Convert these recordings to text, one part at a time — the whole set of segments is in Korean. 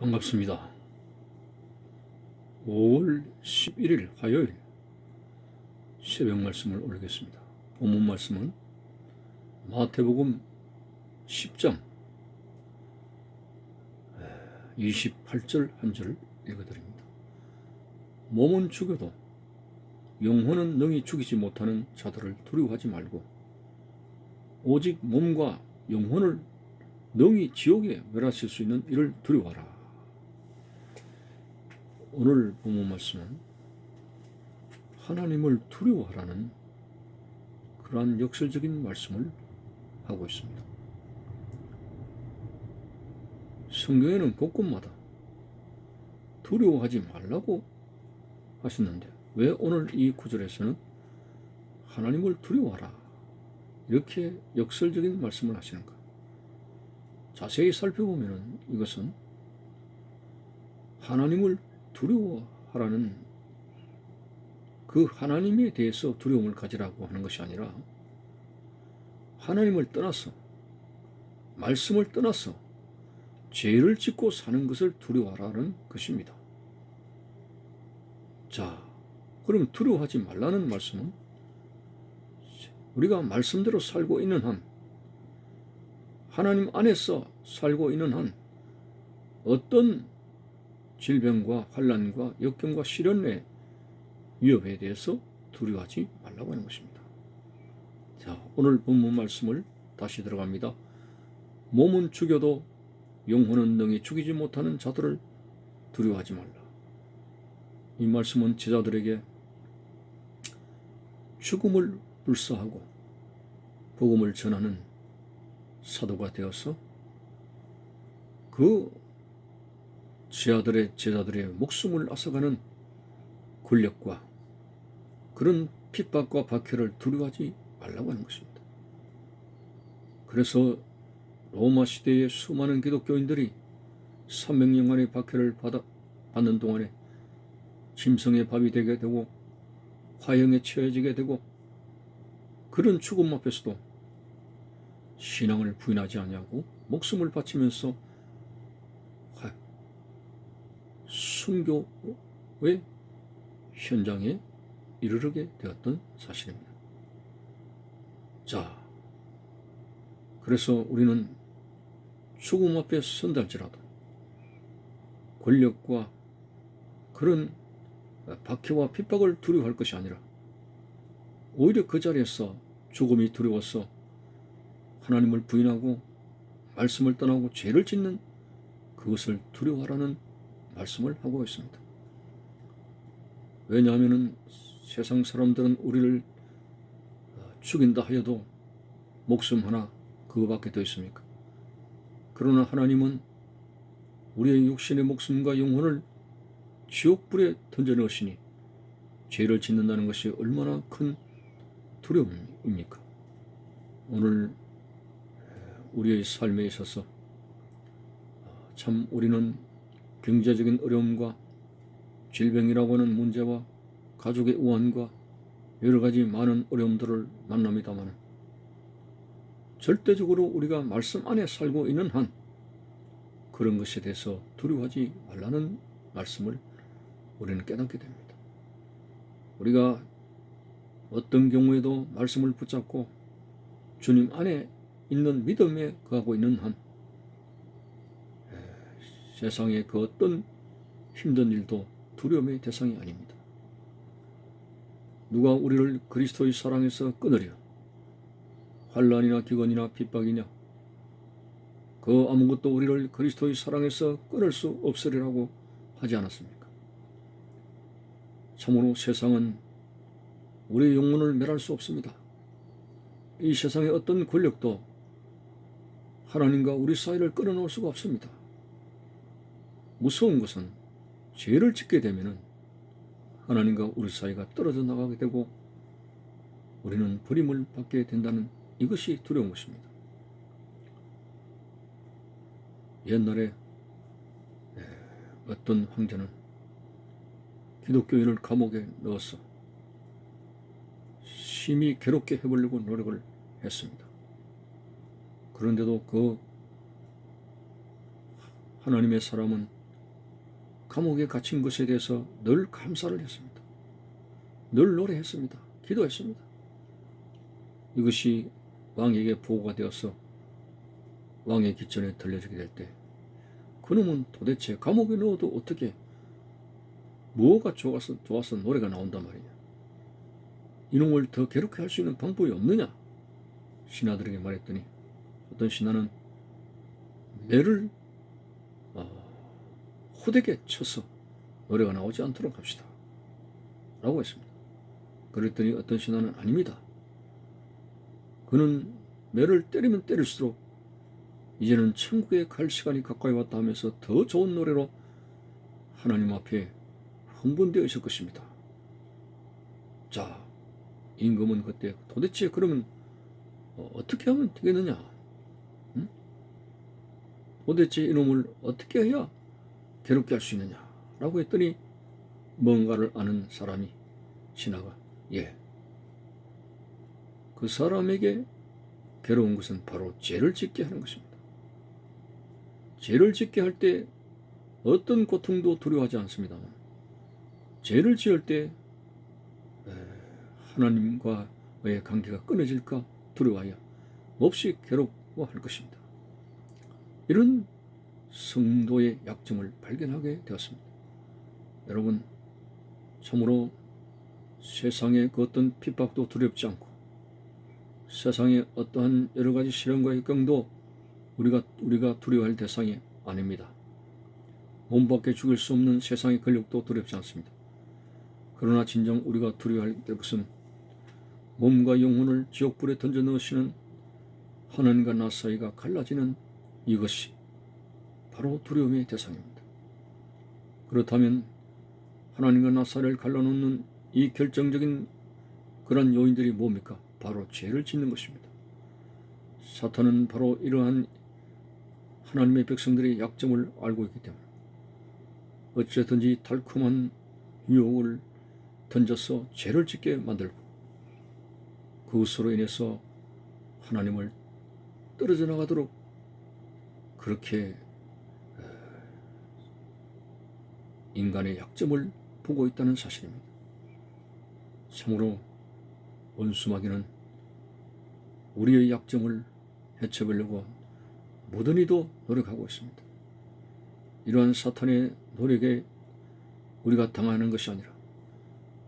반갑습니다. 5월 11일 화요일 새벽 말씀을 올리겠습니다. 본문 말씀은 마태복음 10장 28절 한 절을 읽어드립니다. 몸은 죽여도 영혼은 능히 죽이지 못하는 자들을 두려워하지 말고 오직 몸과 영혼을 능히 지옥에 멸하실 수 있는 이를 두려워하라. 오늘 본문 말씀은 하나님을 두려워하라는 그러한 역설적인 말씀을 하고 있습니다. 성경에는 곳곳마다 두려워하지 말라고 하셨는데 왜 오늘 이 구절에서는 하나님을 두려워하라 이렇게 역설적인 말씀을 하시는가? 자세히 살펴보면 이것은 하나님을 두려워하라는 그 하나님에 대해서 두려움을 가지라고 하는 것이 아니라 하나님을 떠나서 말씀을 떠나서 죄를 짓고 사는 것을 두려워하라는 것입니다. 자, 그럼 두려워하지 말라는 말씀은 우리가 말씀대로 살고 있는 한 하나님 안에서 살고 있는 한 어떤 질병과 환란과 역경과 시련의 위협에 대해서 두려워하지 말라고 하는 것입니다. 자, 오늘 본문 말씀을 다시 들어갑니다. 몸은 죽여도 영혼은 능히 죽이지 못하는 자들을 두려워하지 말라. 이 말씀은 제자들에게 죽음을 불사하고 복음을 전하는 사도가 되어서 그 제자들의 제자들의 목숨을 앗아가는 권력과 그런 핍박과 박해를 두려워하지 말라고 하는 것입니다. 그래서 로마 시대의 수많은 기독교인들이 300년간의 박해를 받아, 받는 동안에 짐승의 밥이 되게 되고 화형에 처해지게 되고 그런 죽음 앞에서도 신앙을 부인하지 아니하고 목숨을 바치면서 순교의 현장에 이르르게 되었던 사실입니다. 자, 그래서 우리는 죽음 앞에 선달지라도 권력과 그런 박해와 핍박을 두려워할 것이 아니라 오히려 그 자리에서 죽음이 두려워서 하나님을 부인하고 말씀을 떠나고 죄를 짓는 그것을 두려워하라는 말씀을 하고 있습니다. 왜냐하면 세상 사람들은 우리를 죽인다 하여도 목숨 하나 그거밖에 더 있습니까? 그러나 하나님은 우리의 육신의 목숨과 영혼을 지옥불에 던져 넣으시니 죄를 짓는다는 것이 얼마나 큰 두려움입니까? 오늘 우리의 삶에 있어서 참 우리는 경제적인 어려움과 질병이라고 하는 문제와 가족의 우환과 여러 가지 많은 어려움들을 만납니다만 절대적으로 우리가 말씀 안에 살고 있는 한 그런 것에 대해서 두려워하지 말라는 말씀을 우리는 깨닫게 됩니다. 우리가 어떤 경우에도 말씀을 붙잡고 주님 안에 있는 믿음에 거하고 있는 한 세상의 그 어떤 힘든 일도 두려움의 대상이 아닙니다. 누가 우리를 그리스도의 사랑에서 끊으려 환란이나 기근이나 핍박이냐 그 아무것도 우리를 그리스도의 사랑에서 끊을 수 없으리라고 하지 않았습니까? 참으로 세상은 우리의 영혼을 멸할 수 없습니다. 이 세상의 어떤 권력도 하나님과 우리 사이를 끊어놓을 수가 없습니다. 무서운 것은 죄를 짓게 되면 하나님과 우리 사이가 떨어져 나가게 되고 우리는 버림을 받게 된다는 이것이 두려운 것입니다. 옛날에 어떤 황제는 기독교인을 감옥에 넣어서 심히 괴롭게 해보려고 노력을 했습니다. 그런데도 그 하나님의 사람은 감옥에 갇힌 것에 대해서 늘 감사를 했습니다. 늘 노래했습니다. 기도했습니다. 이것이 왕에게 보고가 되어서 왕의 기천에 들려지게 될 때 그놈은 도대체 감옥에 넣어도 어떻게 뭐가 좋아서 좋아서 노래가 나온단 말이냐 이놈을 더 괴롭게 할 수 있는 방법이 없느냐 신하들에게 말했더니 어떤 신하는 매를 어, 호되게 쳐서 노래가 나오지 않도록 합시다 라고 했습니다 그랬더니 어떤 신하는 아닙니다 그는 매를 때리면 때릴수록 이제는 천국에 갈 시간이 가까이 왔다 하면서 더 좋은 노래로 하나님 앞에 흥분되어 있을 것입니다. 자, 임금은 그때 도대체 그러면 어, 어떻게 하면 되겠느냐? 응? 도대체 이놈을 어떻게 해야 괴롭게 할 수 있느냐? 라고 했더니 뭔가를 아는 사람이 신하가 예. 그 사람에게 괴로운 것은 바로 죄를 짓게 하는 것입니다. 죄를 짓게 할 때 어떤 고통도 두려워하지 않습니다만 죄를 지을 때 하나님과의 관계가 끊어질까 두려워하여 몹시 괴롭워할 것입니다. 이런 성도의 약점을 발견하게 되었습니다. 여러분 참으로 세상의 그 어떤 핍박도 두렵지 않고 세상의 어떠한 여러 가지 시련과 역경도 우리가 우리가 두려워할 대상이 아닙니다. 몸밖에 죽일 수 없는 세상의 권력도 두렵지 않습니다. 그러나 진정 우리가 두려워할 것은 몸과 영혼을 지옥불에 던져 넣으시는 하나님과 나 사이가 갈라지는 이것이 바로 두려움의 대상입니다. 그렇다면 하나님과 나 사이를 갈라놓는 이 결정적인 그런 요인들이 뭡니까? 바로 죄를 짓는 것입니다. 사탄은 바로 이러한 하나님의 백성들의 약점을 알고 있기 때문에 어쨌든지 달콤한 유혹을 던져서 죄를 짓게 만들고 그것으로 인해서 하나님을 떨어져 나가도록 그렇게 인간의 약점을 보고 있다는 사실입니다. 참으로 원수마귀는 우리의 약점을 해쳐보려고 이도 노력하고 있습니다. 이러한 사탄의 노력에 우리가 당하는 것이 아니라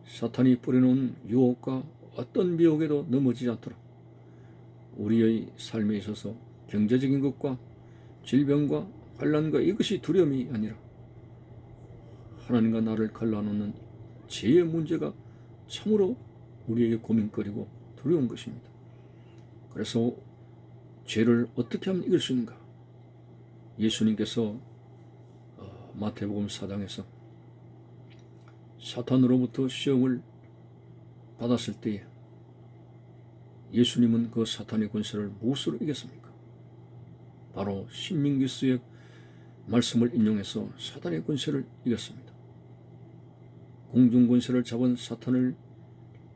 사탄이 뿌려놓은 유혹과 어떤 미혹에도 넘어지지 않도록 우리의 삶에 있어서 경제적인 것과 질병과 환란과 이것이 두려움이 아니라 하나님과 나를 갈라놓는 죄의 문제가 참으로 우리에게 고민거리고 두려운 것입니다. 그래서 죄를 어떻게 하면 이길 수 있는가? 예수님께서 어, 마태복음 4장에서 사탄으로부터 시험을 받았을 때에 예수님은 그 사탄의 권세를 무엇으로 이겼습니까? 바로 신민기스의 말씀을 인용해서 사탄의 권세를 이겼습니다. 공중 권세를 잡은 사탄을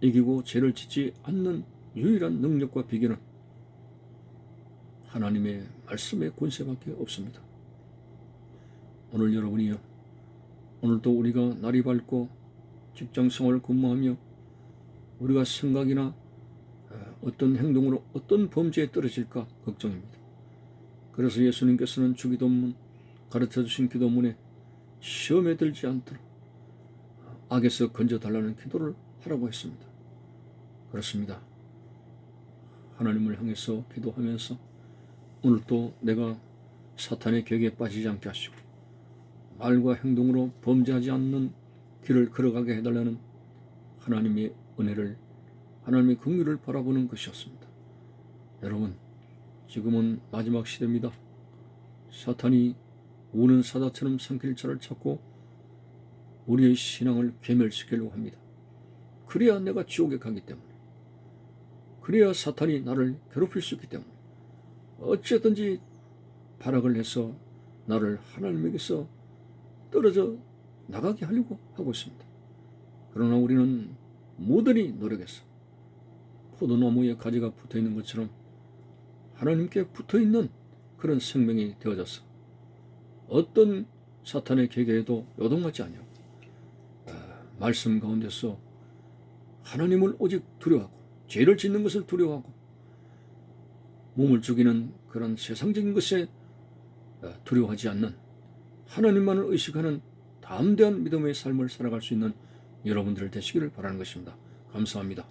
이기고 죄를 짓지 않는 유일한 능력과 비결은 하나님의 말씀의 권세밖에 없습니다. 오늘 여러분이요. 오늘도 우리가 날이 밝고 직장 생활을 근무하며 우리가 생각이나 어, 어떤 행동으로 어떤 범죄에 떨어질까 걱정입니다. 그래서 예수님께서는 주기도문 가르쳐 주신 기도문에 시험에 들지 않도록 악에서 건져달라는 기도를 하라고 했습니다. 그렇습니다. 하나님을 향해서 기도하면서 오늘도 내가 사탄의 격에 빠지지 않게 하시고 말과 행동으로 범죄하지 않는 길을 걸어가게 해달라는 하나님의 은혜를 하나님의 긍휼을 바라보는 것이었습니다. 여러분 지금은 마지막 시대입니다. 사탄이 우는 사자처럼 산길자를 찾고 우리의 신앙을 괴멸시키려고 합니다. 그래야 내가 지옥에 가기 때문에 그래야 사탄이 나를 괴롭힐 수 있기 때문에 어쨌든지 발악을 해서 나를 하나님에게서 떨어져 나가게 하려고 하고 있습니다. 그러나 우리는 모든이 노력해서 포도나무에 가지가 붙어 있는 것처럼 하나님께 붙어 있는 그런 생명이 되어져서 어떤 사탄의 계계에도 요동하지 아니하고 아, 말씀 가운데서 하나님을 오직 두려워하고 죄를 짓는 것을 두려워하고 몸을 죽이는 그런 세상적인 것에 어, 두려워하지 않는 하나님만을 의식하는 담대한 믿음의 삶을 살아갈 수 있는 여러분들 되시기를 바라는 것입니다. 감사합니다.